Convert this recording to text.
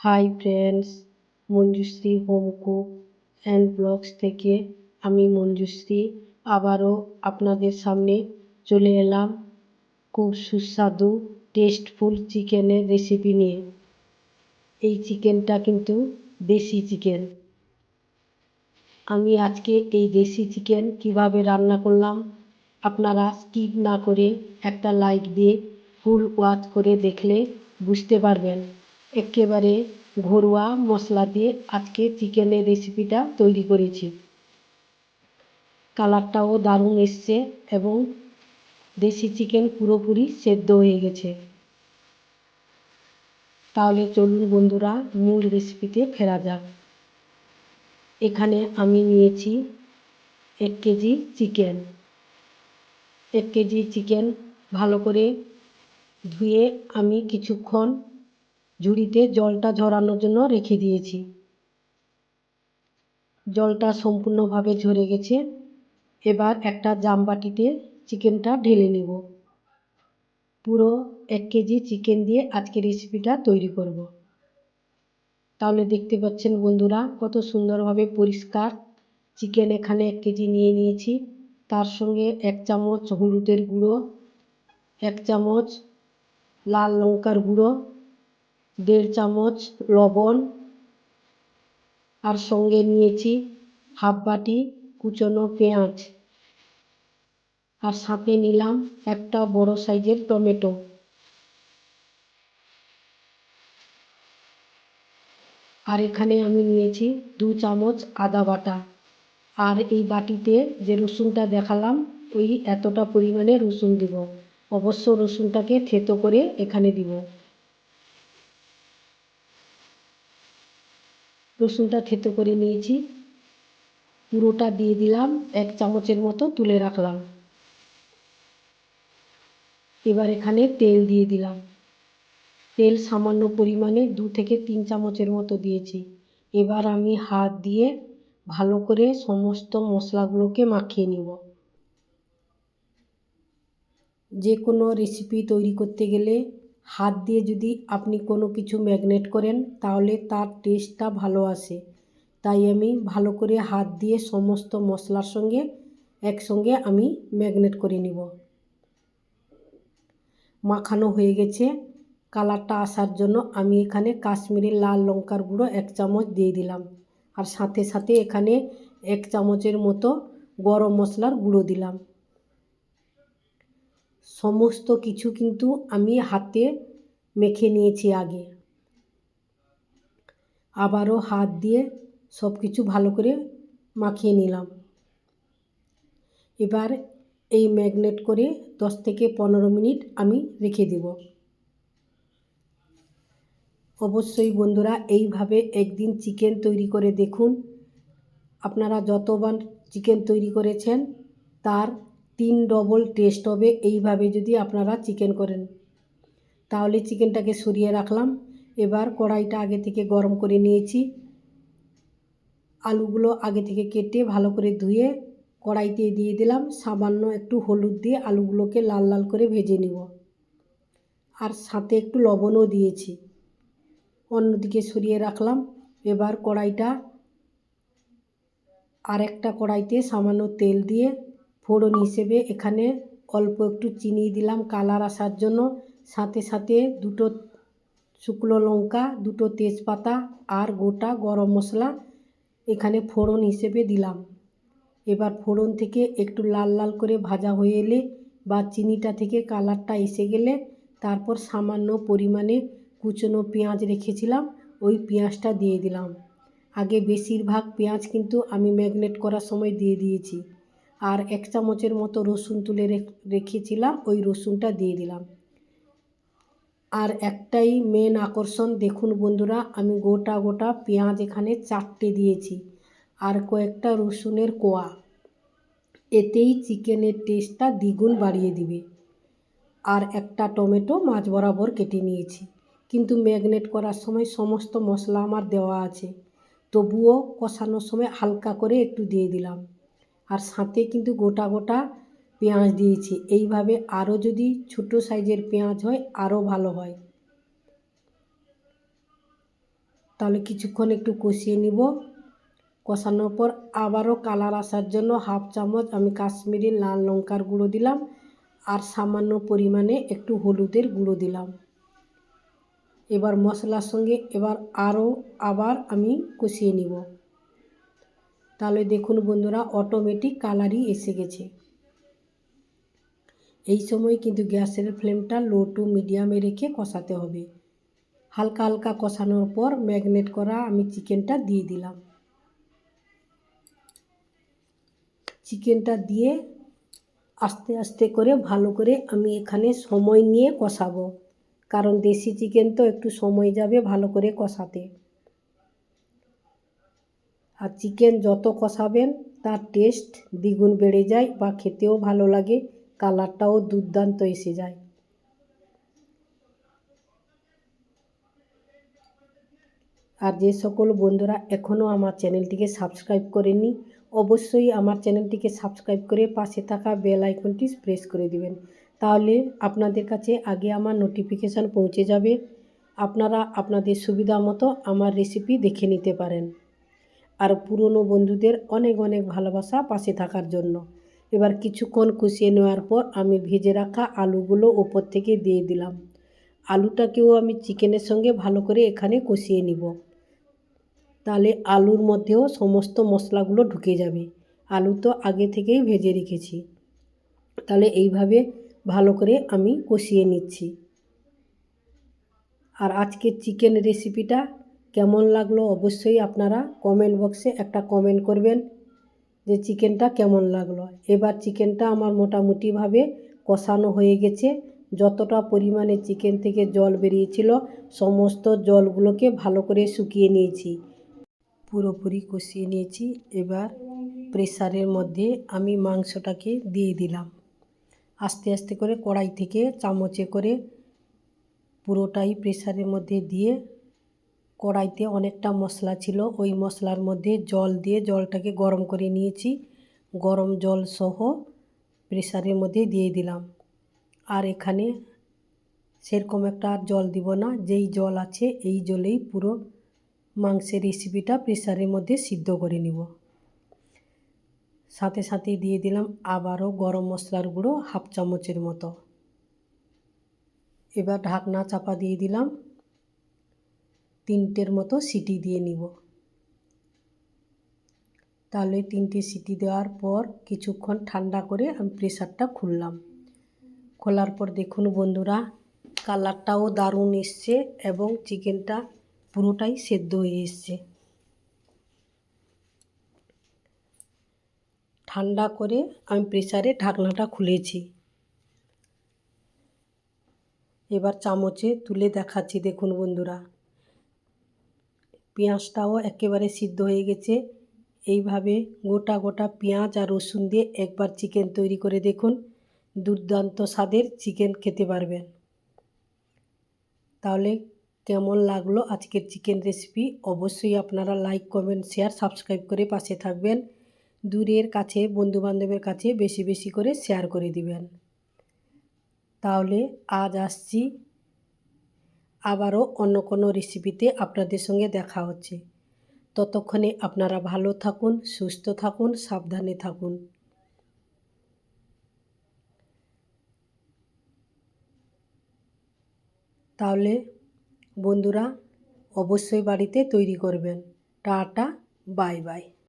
Hi friends Manjushree home cook and blogs থেকে আমি মঞ্জুশ্রী। আবারও আপনাদের সামনে চলে এলাম খুব সুস্বাদু টেস্টফুল চিকেনের রেসিপি নিয়ে। এই চিকেনটা কিন্তু দেশি চিকেন। আমি আজকে এই দেশি চিকেন কীভাবে রান্না করলাম, আপনারা স্কিপ না করে একটা লাইক দিয়ে ফুল ওয়াচ করে দেখলে বুঝতে পারবেন। একেবারে ঘরোয়া মশলা দিয়ে আজকে চিকেনের রেসিপিটা তৈরি করেছি। কালারটাও দারুণ এসছে এবং দেশি চিকেন পুরোপুরি সেদ্ধ হয়ে গেছে। তাহলে চলুন বন্ধুরা, মূল রেসিপিতে ফেরা যাক। এখানে আমি নিয়েছি এক কেজি চিকেন। এক কেজি চিকেন ভালো করে ধুয়ে আমি কিছুক্ষণ ঝুড়িতে জলটা ঝরানোর জন্য রেখে দিয়েছি। জলটা সম্পূর্ণভাবে ঝরে গেছে। এবার একটা জামবাটিতে চিকেনটা ঢেলে নেব। পুরো এক কেজি চিকেন দিয়ে আজকে রেসিপিটা তৈরি করব। তাহলে দেখতে পাচ্ছেন বন্ধুরা, কত সুন্দরভাবে পরিষ্কার চিকেন এখানে এক কেজি নিয়ে নিয়েছি। তার সঙ্গে এক চামচ হলুদের গুঁড়ো, এক চামচ লাল লঙ্কার গুঁড়ো দেড় চামচ লবণ, আর সঙ্গে নিয়েছি হাফ বাটি কুচনো পেঁয়াজ। আর সাথে নিলাম একটা বড় সাইজের টমেটো। আর এখানে আমি নিয়েছি দু চামচ আদা বাটা। আর এই বাটিতে যে রসুনটা দেখালাম, ওই এতটা পরিমাণে রসুন দিব। অবশ্য রসুনটাকে থেতো করে এখানে দিব। রসুনটা থেতো করে নিয়েছি। পুরোটা দিয়ে দিলাম, এক চামচের মতো তুলে রাখলাম। এবার এখানে তেল দিয়ে দিলাম। তেল সামান্য পরিমাণে দু থেকে তিন চামচের মতো দিয়েছি। এবার আমি হাত দিয়ে ভালো করে সমস্ত মশলাগুলোকে মাখিয়ে নিব। যে কোনো রেসিপি তৈরি করতে গেলে হাত দিয়ে যদি আপনি কোনো কিছু ম্যাগনেট করেন, তাহলে তার টেস্টটা ভালো আসে। তাই আমি ভালো করে হাত দিয়ে সমস্ত মশলার সঙ্গে, একসঙ্গে আমি ম্যাগনেট করে নিব। মাখানো হয়ে গেছে। কালারটা আসার জন্য আমি এখানে কাশ্মীরি লাল লঙ্কার গুঁড়ো এক চামচ দিয়ে দিলাম। আর সাথে সাথে এখানে এক চামচের মতো গরম মশলার গুঁড়ো দিলাম। সমস্ত কিছু কিন্তু আমি হাতে মেখে নিয়েছি আগে। আবারও হাত দিয়ে সব কিছু ভালো করে মাখিয়ে নিলাম। এবার এই ম্যাগনেট করে দশ থেকে পনেরো মিনিট আমি রেখে দেব। অবশ্যই বন্ধুরা, এইভাবে একদিন চিকেন তৈরি করে দেখুন। আপনারা যতবার চিকেন তৈরি করেছেন, তার তিন ডবল টেস্ট হবে। এইভাবে যদি আপনারা চিকেন করেন। তাহলে চিকেনটাকে সরিয়ে রাখলাম। এবার কড়াইটা আগে থেকে গরম করে নিয়েছি। আলুগুলো আগে থেকে কেটে ভালো করে ধুয়ে কড়াইতে দিয়ে দিলাম। সামান্য একটু হলুদ দিয়ে আলুগুলোকে লাল লাল করে ভেজে নিব। আর সাথে একটু লবণও দিয়েছি। অন্যদিকে সরিয়ে রাখলাম। এবার কড়াইটা আর একটা কড়াইতে সামান্য তেল দিয়ে ফোড়ন হিসেবে এখানে অল্প একটু চিনি দিলাম। কালার আসার জন্য সাথে সাথে দুটো শুকনো লঙ্কা, দুটো তেজপাতা আর গোটা গরম মশলা এখানে ফোড়ন হিসেবে দিলাম। এবার ফোড়ন থেকে একটু লাল লাল করে ভাজা হয়ে এলে বা চিনিটা থেকে কালারটা এসে গেলে তারপর সামান্য পরিমাণে কুচনো পেঁয়াজ রেখেছিলাম, ওই পেঁয়াজটা দিয়ে দিলাম। আগে বেশিরভাগ পেঁয়াজ কিন্তু আমি ম্যাগনেট করার সময় দিয়ে দিয়েছি। আর এক চামচের মতো রসুন তুলে রেখেছিলাম, ওই রসুনটা দিয়ে দিলাম। আর একটাই মেন আকর্ষণ, দেখুন বন্ধুরা, আমি গোটা গোটা পেঁয়াজ এখানে চারটে দিয়েছি, আর কয়েকটা রসুনের কোয়া। এতেই চিকেনের টেস্টটা দ্বিগুণ বাড়িয়ে দিবে। আর একটা টমেটো মাছ বরাবর কেটে নিয়েছি। কিন্তু ম্যাগনেট করার সময় সমস্ত মশলা আমার দেওয়া আছে, তবুও কষানোর সময় হালকা করে একটু দিয়ে দিলাম। আর সাথে কিন্তু গোটা গোটা পেঁয়াজ দিয়েছি। এইভাবে আরও যদি ছোটো সাইজের পেঁয়াজ হয়, আরও ভালো হয়। তাহলে কিছুক্ষণ একটু কষিয়ে নিব। কষানোর পর আবারও কালার আসার জন্য হাফ চামচ আমি কাশ্মীরি লাল লঙ্কার গুঁড়ো দিলাম আর সামান্য পরিমাণে একটু হলুদের গুঁড়ো দিলাম। এবার মশলার সঙ্গে এবার আরও আবার আমি কষিয়ে নিব। তাহলে দেখুন বন্ধুরা অটোমেটিক কালারই এসে গেছে। এই সময় কিন্তু গ্যাসের ফ্লেমটা লো টু মিডিয়ামে রেখে কষাতে হবে। হালকা হালকা কষানোর পর ম্যাগনেট করা আমি চিকেনটা দিয়ে দিলাম। চিকেনটা দিয়ে আস্তে আস্তে করে ভালো করে আমি এখানে সময় নিয়ে কষাবো। কারণ দেশি চিকেন তো একটু সময় যাবে ভালো করে কষাতে। আর চিকেন যত কষাবেন, তার টেস্ট দ্বিগুণ বেড়ে যায় বা খেতেও ভালো লাগে কালারটাও দুর্দান্ত এসে যায়। আর যে সকল বন্ধুরা এখনও আমার চ্যানেলটিকে সাবস্ক্রাইব করেনি অবশ্যই আমার চ্যানেলটিকে সাবস্ক্রাইব করে পাশে থাকা বেল আইকনটি প্রেস করে দিবেন। তাহলে আপনাদের কাছে আগে আমার নোটিফিকেশান পৌঁছে যাবে। আপনারা আপনাদের সুবিধা মতো আমার রেসিপি দেখে নিতে পারেন। আর পুরনো বন্ধুদের অনেক অনেক ভালোবাসা পাশে থাকার জন্য। এবার কিছুক্ষণ কষিয়ে নেওয়ার পর আমি ভেজে রাখা আলুগুলো ওপর থেকে দিয়ে দিলাম। আলুটাকেও আমি চিকেনের সঙ্গে ভালো করে এখানে কষিয়ে নিব। তাহলে আলুর মধ্যেও সমস্ত মশলাগুলো ঢুকে যাবে। আলু তো আগে থেকেই ভেজে রেখেছি। তাহলে এইভাবে ভালো করে আমি কষিয়ে নিচ্ছি। আর আজকের চিকেন রেসিপিটা কেমন লাগল অবশ্যই আপনারা কমেন্ট বক্সে একটা কমেন্ট করবেন যে চিকেনটা কেমন লাগল। এবার চিকেনটা আমার মোটামুটিভাবে কষানো হয়ে গেছে। যতটা পরিমাণে চিকেন থেকে জল বেরিয়েছিল, সমস্ত জলগুলোকে ভালো করে শুকিয়ে নিয়েছি। পুরোপুরি কষিয়ে নিয়েছি। এবার প্রেসারের মধ্যে আমি মাংসটাকে দিয়ে দিলাম। আস্তে আস্তে করে কড়াই থেকে চামচে করে পুরোটাই প্রেসারের মধ্যে দিয়ে কড়াইতে অনেকটা মশলা ছিল। ওই মশলার মধ্যে জল দিয়ে জলটাকে গরম করে নিয়েছি। গরম জল সহ প্রেসারের মধ্যে দিয়ে দিলাম। আর এখানে সেরকম একটা আর জল দিব না। যেই জল আছে এই জলেই পুরো মাংসের রেসিপিটা প্রেসারের মধ্যে সিদ্ধ করে নিব। সাথে সাথে দিয়ে দিলাম আবারও গরম মশলার গুঁড়ো হাফ চামচের মতো। এবার ঢাকনা চাপা দিয়ে দিলাম। তিনটের মতো সিটি দিয়ে নিব। তাহলে তিনটে সিটি দেওয়ার পর কিছুক্ষণ ঠান্ডা করে আমি প্রেশারটা খুললাম। খোলার পর দেখুন বন্ধুরা, কালারটাও দারুণ এসছে এবং চিকেনটা পুরোটাই সেদ্ধ হয়ে এসছে। ঠান্ডা করে আমি প্রেসারে ঢাকনাটা খুলেছি। এবার চামচে তুলে দেখাচ্ছি দেখুন বন্ধুরা। পেঁয়াজটাও একেবারে সিদ্ধ হয়ে গেছে। এইভাবে গোটা গোটা পেঁয়াজ আর রসুন দিয়ে একবার চিকেন তৈরি করে দেখুন। দুর্দান্ত স্বাদের চিকেন খেতে পারবেন। তাহলে কেমন লাগল আজকের চিকেন রেসিপি? অবশ্যই আপনারা লাইক, কমেন্ট, শেয়ার, সাবস্ক্রাইব করে পাশে থাকবেন। দূরের কাছে, বন্ধুবান্ধবের কাছে বেশি বেশি করে শেয়ার করে দিবেন। তাহলে আজ আসছি। আবারও অন্য কোনো রেসিপিতে আপনাদের সঙ্গে দেখা হচ্ছে। ততক্ষণে আপনারা ভালো থাকুন, সুস্থ থাকুন, সাবধানে থাকুন। তাহলে বন্ধুরা, অবশ্যই বাড়িতে তৈরি করবেন। Tata, bye bye.